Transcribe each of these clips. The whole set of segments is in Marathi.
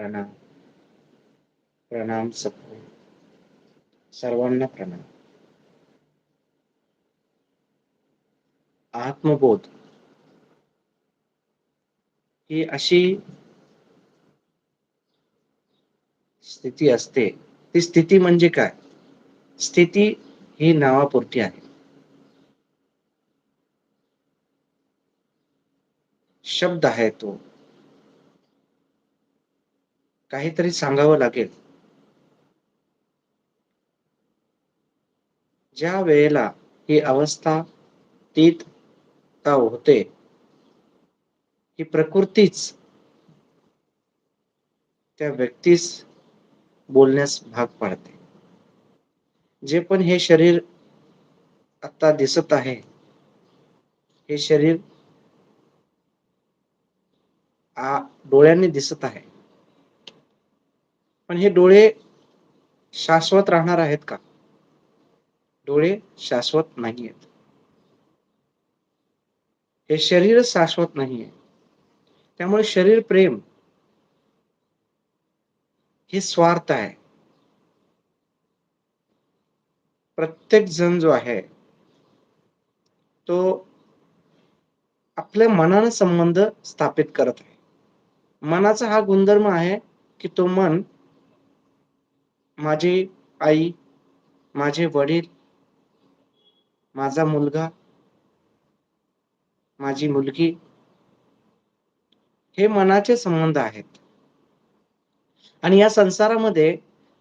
प्रणाम. प्रणाम सबको सर्वांना प्रणाम. आत्मबोध ही अशी स्थिती असते. ती स्थिती म्हणजे काय? स्थिती ही नावापुरती आहे. शब्द आहे तो. काहीतरी सांगावं लागेल. ज्या वेळेला ही अवस्था तीत ताव होते ही प्रकृतीच त्या व्यक्तीस बोलण्यास भाग पाडते. जे पण हे शरीर आता दिसत आहे हे शरीर आ डोळ्यांनी दिसत आहे. पण हे डोळे शाश्वत राहणार आहेत का? डोळे शाश्वत नाही आहेत हे शरीर शाश्वत नाहीये. त्यामुळे शरीर प्रेम हे स्वार्थ आहे. प्रत्येक जण जो आहे तो आपल्या मनानं संबंध स्थापित करत आहे. मनाचा हा गुणधर्म आहे की तो मन माझी आई माझे वडील माझा मुलगा माझी मुलगी हे मनाचे संबंध आहेत. आणि या संसारामध्ये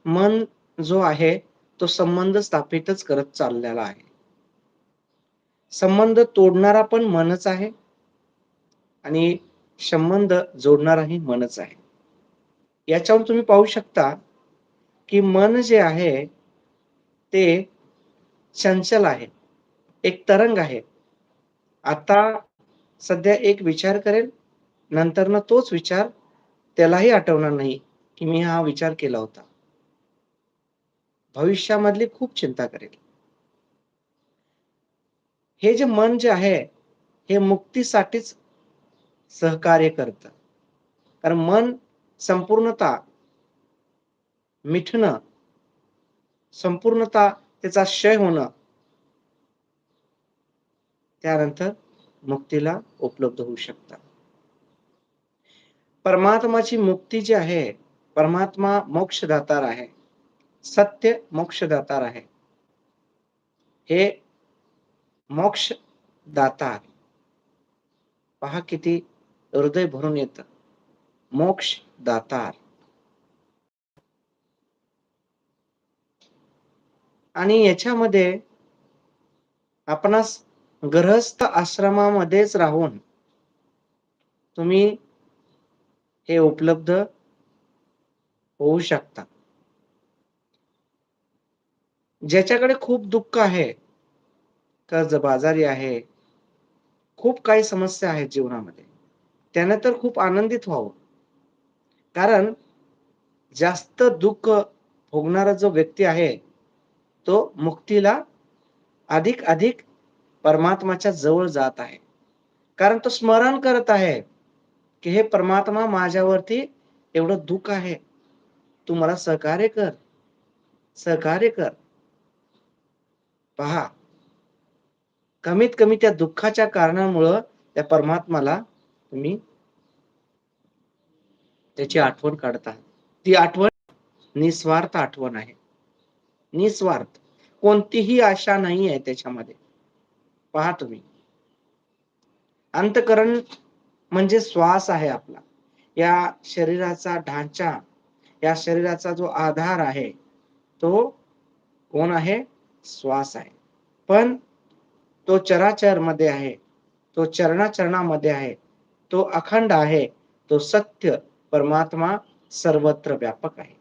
मन जो आहे तो संबंध स्थापितच करत चाललेला आहे. संबंध तोडणारा पण मनच आहे आणि संबंध जोडणाराही मनच आहे. याच्यावर तुम्ही पाहू शकता की मन जे आहे ते चंचल आहे. एक तरंग आहे. आता सध्या एक विचार करेल नंतर ना तोच विचार त्यालाही आठवणार नाही की मी हा विचार केला होता. भविष्यामधली खूप चिंता करेल. हे जे मन जे आहे हे मुक्तीसाठीच सहकार्य करत. कारण मन संपूर्णता मिठणं संपूर्णता त्याचा क्षय होणं त्यानंतर मुक्तीला उपलब्ध होऊ शकतात. परमात्माची मुक्ती जी आहे परमात्मा मोक्षदातार आहे सत्य मोक्षदातार आहे. हे मोक्ष दातार पहा किती हृदय भरून येत. मोक्ष दातार आणि याच्यामध्ये आपणास गृहस्थ आश्रमामध्येच राहून तुम्ही हे उपलब्ध होऊ शकता. ज्याच्याकडे खूप दुःख आहे कर्जबाजारी आहे खूप काही समस्या आहेत जीवनामध्ये त्याने तर खूप आनंदित व्हावं. कारण जास्त दुःख भोगणारा जो व्यक्ती आहे तो मुक्तीला अधिक अधिक परमात्माच्या जवळ जात आहे. कारण तो स्मरण करत आहे की हे परमात्मा माझ्यावरती एवढं दुःख आहे. तू मला सहकार्य कर. सहकार्य कर. पहा. कमीत कमी त्या दुःखाच्या कारणामुळं त्या परमात्माला तुम्ही त्याची आठवण काढता. ती आठवण निस्वार्थ आठवण आहे. निस्वार्थ. कोणतीही आशा नाही आहे त्याच्यामध्ये. पहा तुम्ही. अंतकरण म्हणजे श्वास आहे आपला. या शरीराचा ढांचा या शरीराचा जो आधार आहे तो कोण आहे? श्वास आहे. पण तो चराचरमध्ये आहे तो चरणाचरणामध्ये आहे तो अखंड आहे तो सत्य परमात्मा सर्वत्र व्यापक आहे.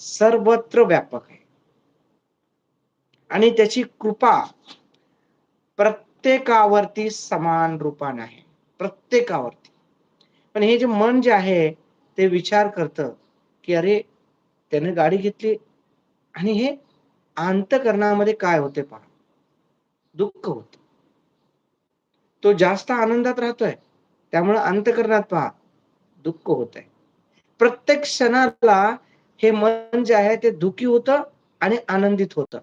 सर्वत्र व्यापक आहे. आणि त्याची कृपा प्रत्येकावरती समान रूपाने आहे. प्रत्येकावरती. पण हे जे मन जे आहे ते विचार करतं की अरे त्याने गाडी घेतली आणि हे अंतकरणामध्ये काय होते पहा. दुःख होत. तो जास्त आनंदात राहतोय. त्यामुळे अंतकरणात पहा दुःख होत आहे प्रत्येक क्षणाला हे मन जे आहे ते दुखी होतं आणि आनंदित होतं.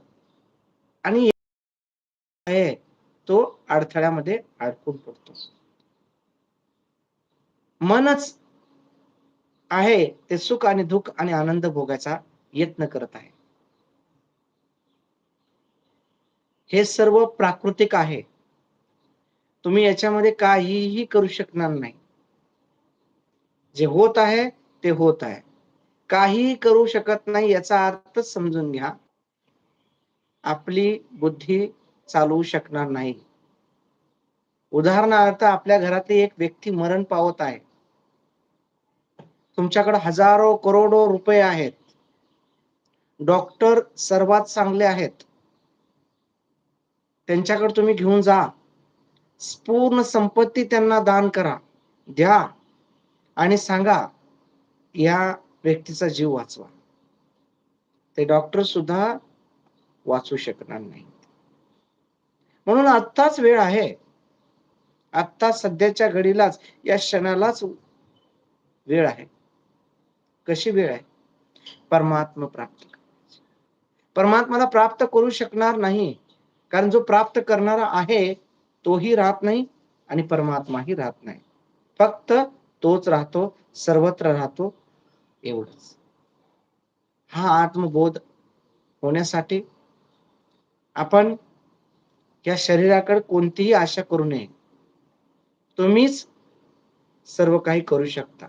आणि आहे तो अडथळ्यामध्ये अडकून पडतो. मनच आहे ते सुख आणि दुःख आणि आनंद भोगायचा यत्न करत आहे. हे सर्व प्राकृतिक आहे. तुम्ही याच्यामध्ये काहीही करू शकणार नाही. जे होत आहे ते होत आहे. काहीही करू शकत नाही याचा अर्थ समजून घ्या. आपली बुद्धी चालवू शकणार नाही. उदाहरणार्थ आपल्या घरातली एक व्यक्ती मरण पावत आहे. तुमच्याकडे हजारो करोडो रुपये आहेत. डॉक्टर सर्वात चांगले आहेत. त्यांच्याकडे तुम्ही घेऊन जा. पूर्ण संपत्ती त्यांना दान करा द्या आणि सांगा या व्यक्तीचा जीव वाचवा. ते डॉक्टर सुद्धा वाचू शकणार नाही. म्हणून आत्ताच वेळ आहे. आत्ता सध्याच्या घडीलाच या क्षणालाच वेळ आहे. कशी वेळ आहे? परमात्मा प्राप्त परमात्माला प्राप्त करू शकणार नाही. कारण जो प्राप्त करणारा आहे तोही राहत नाही आणि परमात्माही राहत नाही. फक्त तोच राहतो सर्वत्र राहतो एवढंच. हा आत्मबोध होण्यासाठी आपण या शरीराकडे कोणतीही आशा करू नये. तुम्हीच सर्व काही करू शकता.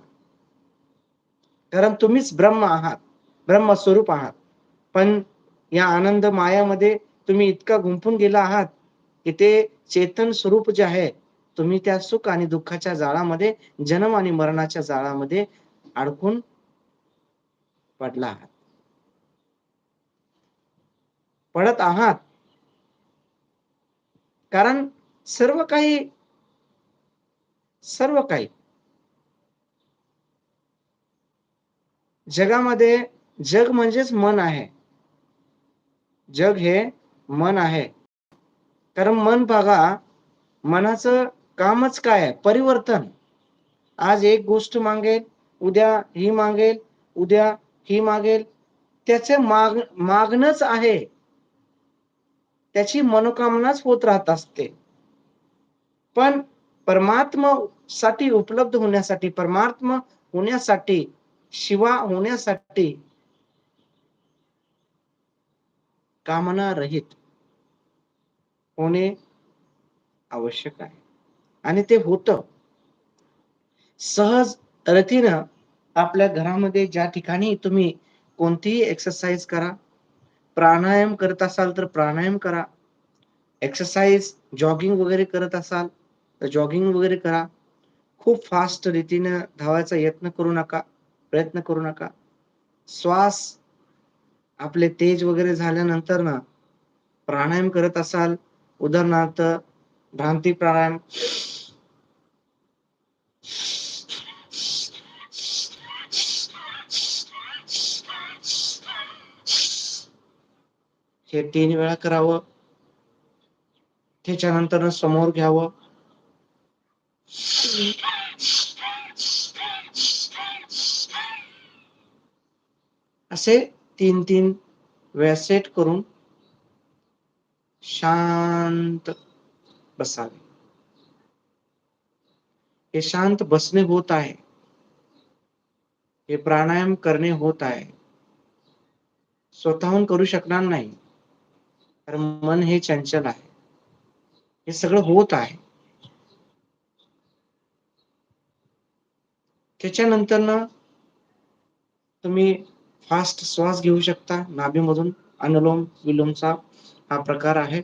कारण तुम्हीच ब्रह्म आहात ब्रह्म स्वरूप आहात. पण या आनंद मायामध्ये तुम्ही इतका गुंफून गेला आहात की ते चेतन स्वरूप जे आहे तुम्ही त्या सुख आणि दुःखाच्या जाळामध्ये जन्म आणि मरणाच्या जाळामध्ये अडकून पडला आहात. पडत आहात. कारण सर्व काही सर्व काही जगामध्ये जग म्हणजेच मन आहे. जग हे मन आहे. कारण मन बघा मनाचं कामच काय आहे? परिवर्तन. आज एक गोष्ट मागेल उद्या ही मागेल उद्या ही मागेल त्याचे माग मागणंच आहे. त्याची मनोकामनाच होत राहत असते. पण परमात्मा साठी उपलब्ध होण्यासाठी परमात्मा होण्यासाठी शिवा होण्यासाठी कामना रहित होणे आवश्यक आहे. आणि ते होत. सहज रतीनं आपल्या घरामध्ये ज्या ठिकाणी तुम्ही कोणतीही एक्सरसाइज करा प्राणायाम करत असाल तर प्राणायाम करा. एक्सरसाइज जॉगिंग वगैरे करत असाल तर जॉगिंग वगैरे करा. खूप फास्ट रीतीनं धावायचा यत्न करू नका प्रयत्न करू नका. श्वास आपले तेज वगैरे झाल्यानंतर ना प्राणायाम करत असाल उदाहरणार्थ भ्रांती प्राणायाम हे तीन वेळा करावं. त्याच्यानंतर समोर घ्यावं. असे तीन तीन वेळा सेट करून शांत बसावे. हे शांत बसणे होत आहे. हे प्राणायाम करणे होत आहे. स्वतःहून करू शकणार नाही. तर मन हे चंचल आहे. हे सगळं होत आहे. त्याच्यानंतर ना तुम्ही फास्ट श्वास घेऊ शकता. नाभीमधून अनुलोम विलोमचा हा प्रकार आहे.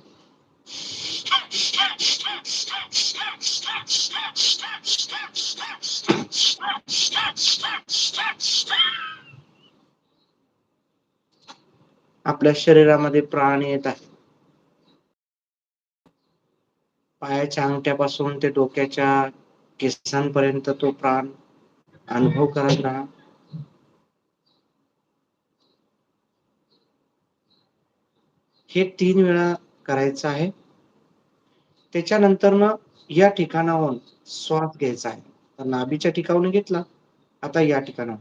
आपल्या शरीरामध्ये प्राण येत आहे. पायाच्या अंगठ्यापासून ते डोक्याच्या केसांपर्यंत तो प्राण अनुभव करत राहा. हे तीन वेळा करायचं आहे. त्याच्यानंतर ना या ठिकाणाहून श्वास घ्यायचा आहे. तर नाभीच्या ठिकाणून घेतला. आता या ठिकाणाहून.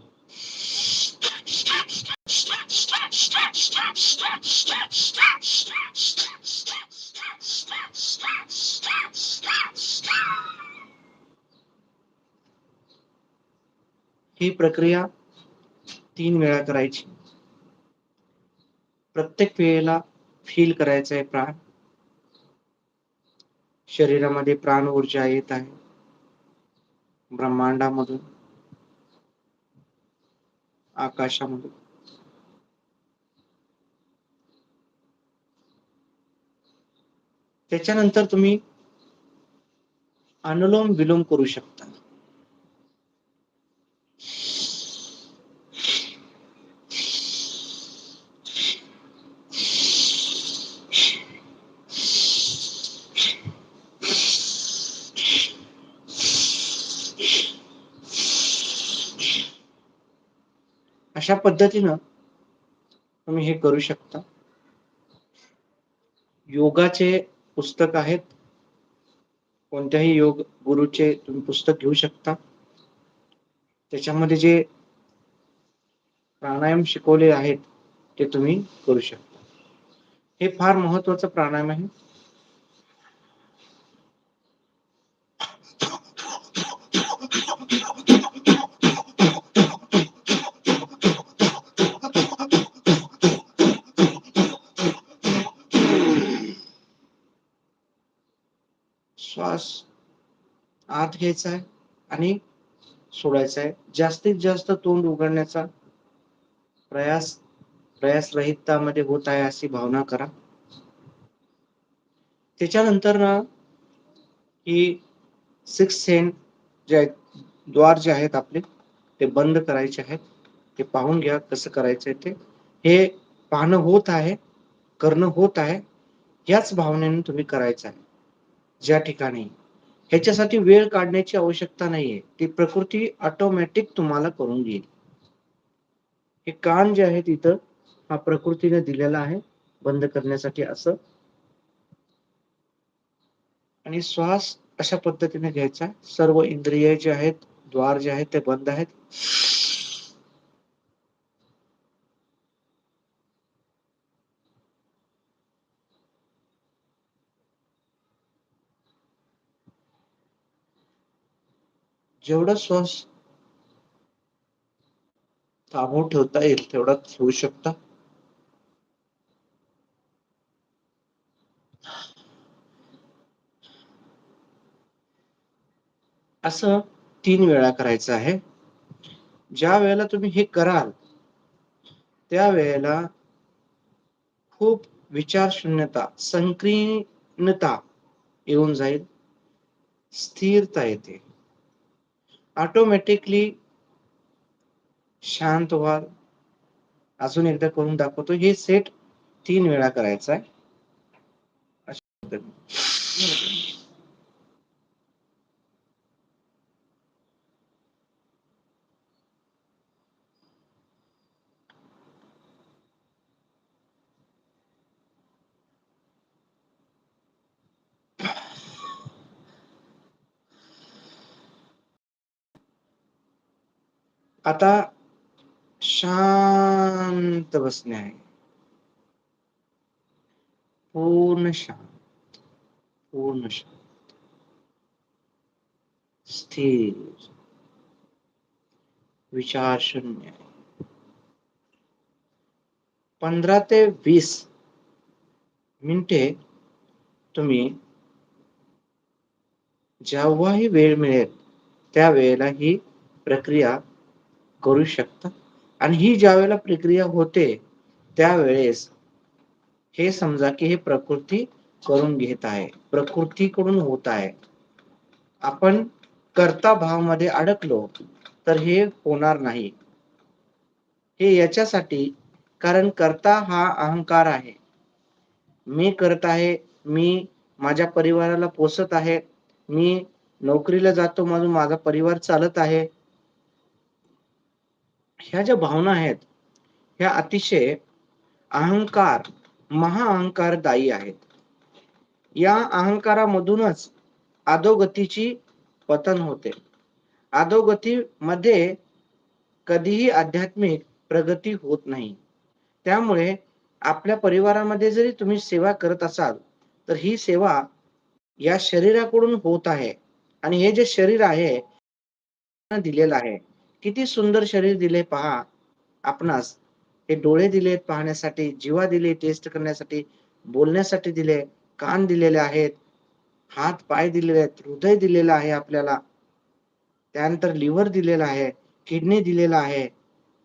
ही प्रक्रिया तीन वेळा करायची. प्रत्येक वेळेला फील करायचं आहे प्राण. शरीरामध्ये प्राण ऊर्जा येत आहे. ब्रह्मांडामधून आकाशामधून. त्याच्यानंतर तुम्ही अनुलोम विलोम करू शकता. अशा पद्धतीनं तुम्ही हे करू शकता. योगाचे पुस्तक आहेत. कोणत्याही योग गुरुचे तुम्ही पुस्तक घेऊ शकता. त्याच्यामध्ये जे प्राणायाम शिकवले आहेत ते तुम्ही करू शकता. हे फार महत्वाचं प्राणायाम आहे. श्वास आत घ्यायचा आहे आणि सोडायचा आहे. जास्तीत जास्त तोंड उघडण्याचा प्रयास प्रयास रहितामध्ये होत आहे अशी भावना करा. त्याच्यानंतर ना ही सिक्स सेन जे आहेत द्वार जे आहेत आपले ते बंद करायचे आहेत. ते पाहून घ्या कसं करायचंय ते. हे पाहणं होत आहे करणं होत आहे. याच भावनेने तुम्ही करायचं आहे. ज्या ठिकाणी. ह्याच्यासाठी वेळ काढण्याची आवश्यकता नाहीये. ती प्रकृती ऑटोमॅटिक तुम्हाला करून घेईल. हे कान जे आहे तिथं हा प्रकृतीने दिलेला आहे. बंद करण्यासाठी असं. आणि श्वास अशा पद्धतीने घ्यायचा. सर्व इंद्रिय जे आहेत द्वार जे आहेत ते बंद आहेत. जेवढा श्वास थांबवून ठेवता येईल तेवढा ठेवू शकता. असं तीन वेळा करायचं आहे. ज्या वेळेला तुम्ही हे कराल त्या वेळेला खूप विचारशून्यता संकीर्णता येऊन जाईल स्थिरता येते. ऑटोमॅटिकली शांत व्हाल अजून एकदा करून दाखवतो. हे सेट तीन वेळा करायचा आहे. अशा आता शांत बसणे आहे. पूर्ण शांत पूर्ण शांत. स्थिर. विचार शून्य पंधरा ते वीस मिनिटे तुम्ही जेव्हाही वेळ मिळेल त्या वेळेला ही प्रक्रिया करू शकता. आणि ही ज्या वेळेला प्रक्रिया होते त्यावेळेस हे समजा की हे प्रकृती करून घेत आहे. प्रकृतीकडून होत आहे. आपण कर्ता भावमध्ये अडकलो तर हे होणार नाही. हे याच्यासाठी कारण कर्ता हा अहंकार आहे. मी करत आहे मी माझ्या परिवाराला पोसत आहे मी नोकरीला जातो म्हणून माझा परिवार चालत आहे ह्या ज्या भावना आहेत ह्या अतिशय अहंकार महाअहंकारदायी आहेत या अहंकारामधूनच अधोगतीची पतन होते अधोगतीमध्ये कधीही आध्यात्मिक प्रगती होत नाही. त्यामुळे आपल्या परिवारामध्ये जरी तुम्ही सेवा करत असाल, तर ही सेवा या शरीराकडून होत आहे आणि हे जे शरीर आहे दिलेलं आहे. किती सुंदर शरीर दिले पहा आपणास. हे डोळे दिलेत पाहण्यासाठी, जीवा दिली टेस्ट करण्यासाठी, बोलण्यासाठी दिले, कान दिलेले आहेत, हात-पाय दिलेले आहेत, हृदय दिलेलं आहे आपल्याला. त्यानंतर लिव्हर दिलेला आहे, किडनी दिलेला आहे.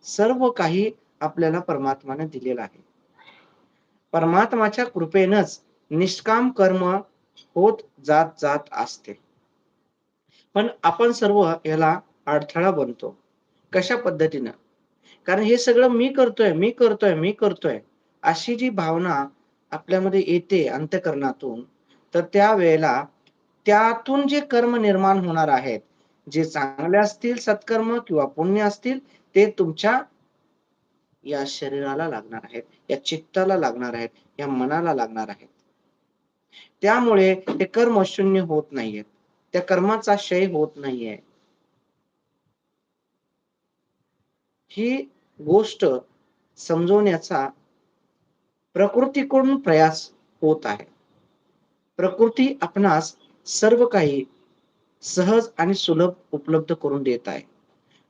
सर्व काही आपल्याला परमात्माने दिलेलं आहे. परमात्माच्या कृपेनच निष्काम कर्म होत जात जात असते. पण आपण सर्व याला अडथळा बनतो. कशा पद्धतीनं? कारण हे सगळं मी करतोय, मी करतोय, मी करतोय अशी जी भावना आपल्यामध्ये येते अंतकरणातून तर त्यावेळेला त्यातून जे कर्म निर्माण होणार आहेत, जे चांगले असतील सत्कर्म किंवा पुण्य असतील, ते तुमच्या या शरीराला लागणार आहेत, या चित्ताला लागणार आहेत, या मनाला लागणार आहेत. त्यामुळे ते कर्म शून्य होत नाहीयेत. त्या कर्माचा क्षय होत नाहीये. ही गोष्ट समजवण्याचा प्रकृतीकडून प्रयास होत आहे. प्रकृती आपणास सर्व काही सहज आणि सुलभ उपलब्ध करून देत आहे.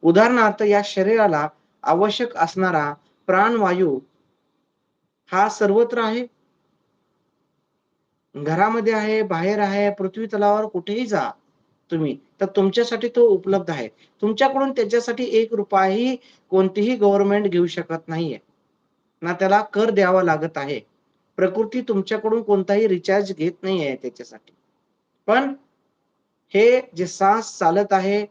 उदाहरणार्थ या शरीराला आवश्यक असणारा प्राणवायू हा सर्वत्र आहे. घरामध्ये आहे, बाहेर आहे, पृथ्वी तलावावर कुठेही जा तुम्ही, तर तुमच्यासाठी तो उपलब्ध आहे. तुमच्याकडून त्याच्यासाठी एक रुपयाही कोणतीही गव्हर्नमेंट घेऊ शकत नाहीये. ना त्याला कर द्यावा लागत आहे. प्रकृती तुमच्याकडून कोणताही रिचार्ज घेत नाही आहे त्याच्यासाठी. पण हे जे सास चालत आहे,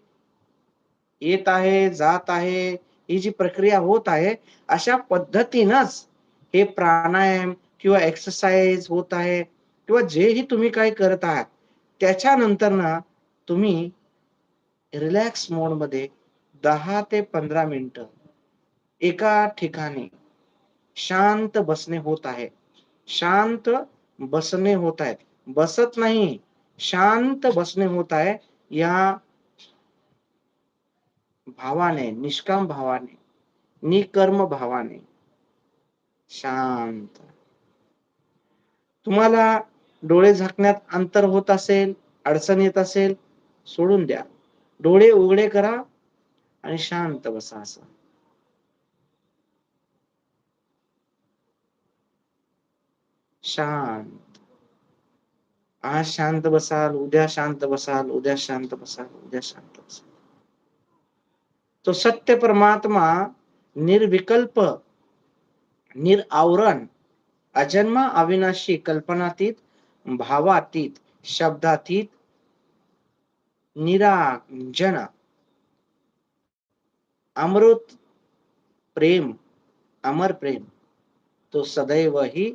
येत आहे, जात आहे, ही जी प्रक्रिया होत आहे, अशा पद्धतीनंच हे प्राणायाम किंवा एक्सरसाइज होत आहे किंवा जेही तुम्ही काही करत आहात, त्याच्यानंतर ना तुम्ही रिलॅक्स मोडमध्ये दहा ते पंधरा मिनिट एका ठिकाणी शांत बसणे होत आहे. शांत बसणे होत आहेत. बसत नाही, शांत बसणे होत आहे. या भावाने, निष्काम भावाने, निकर्म भावाने शांत. तुम्हाला डोळे झाकण्यात अंतर होत असेल, अडचण येत असेल, सोडून द्या. डोळे उघडे करा आणि शांत बसा असं. शांत. आज शांत बसाल, उद्या शांत बसाल, उद्या शांत बसाल, उद्या शांत बसाल. तो सत्य परमात्मा निर्विकल्प, निरआवरण अजन्मा अविनाशी, कल्पनातीत, भावातीत, शब्दातीत, निरांजन, अमृत प्रेम, अमर प्रेम, तो सदैव ही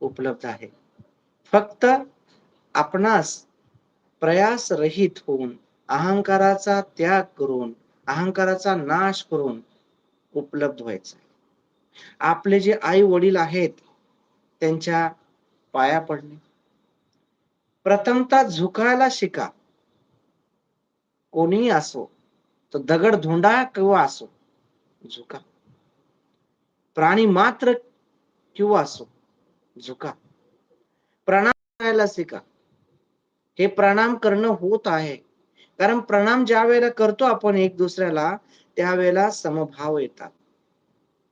उपलब्ध आहे. फक्त आपणास प्रयास रहित होऊन, अहंकाराचा त्याग करून, अहंकाराचा नाश करून उपलब्ध व्हायचा आपले जे आई-वडील आहेत, त्यांच्या पाया पडणे. प्रथमतः झुकायला शिका. कोणीही असो, तो दगड-धोंडा किंवा असो, झुका. प्राणी मात्र किंवा असो, झुका. प्रणाम करायला शिका. हे प्रणाम करणं होत आहे. कारण प्रणाम ज्यावेळेला करतो आपण एक दुसऱ्याला, त्यावेळेला समभाव येतात.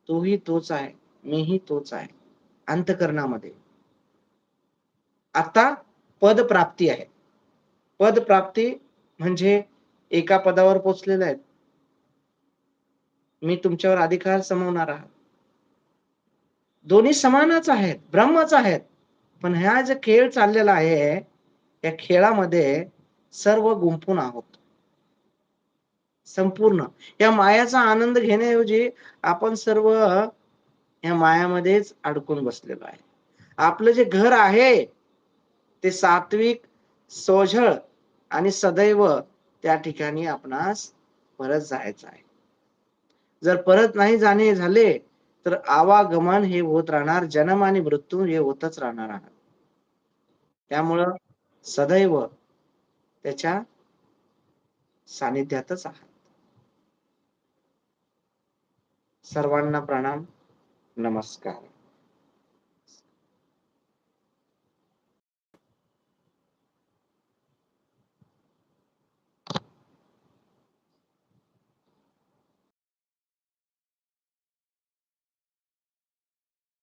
तोही तोच आहे, मीही तोच आहे. अंतःकरणामध्ये. आता पदप्राप्ती आहे. पदप्राप्ती म्हणजे एका पदावर पोचलेले आहेत. मी तुमच्यावर अधिकार समवणार आहात. दोन्ही समानच आहेत, ब्रह्मच आहेत. पण हा जो खेळ चाललेला आहे, या खेळामध्ये सर्व गुंपून आहोत. संपूर्ण. या मायाचा आनंद घेण्याऐवजी आपण सर्व या मायामध्येच अडकून बसलेलो आहे. आपलं जे घर आहे, ते सात्विक, सोझळ आणि सदैव त्या ठिकाणी आपणास परत जायचं आहे. जर परत नाही जाणे झाले, तर आवागमन हे होत राहणार, जन्म आणि मृत्यू हे होतच राहणार आहे. त्यामुळं सदैव त्याच्या सानिध्यातच आहात. सर्वांना प्रणाम नमस्कार